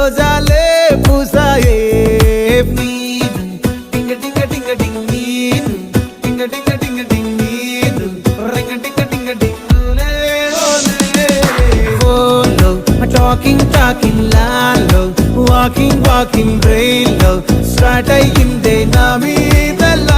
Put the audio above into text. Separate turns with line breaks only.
రోజాలే పూసాయే. నీరు టింగ టింగ టింగ టింగ్ నీరు టింగ టింగ టింగ టింగ్ నీరు రింగ టింగ టింగ టింగ్ లే ఓలే. ఓలో టాకింగ్ టాకింగ్ లాలో వాకింగ్ వాకింగ్ బ్రెయిన్లో స్టార్ట్ అయ్యిందే నా మీద.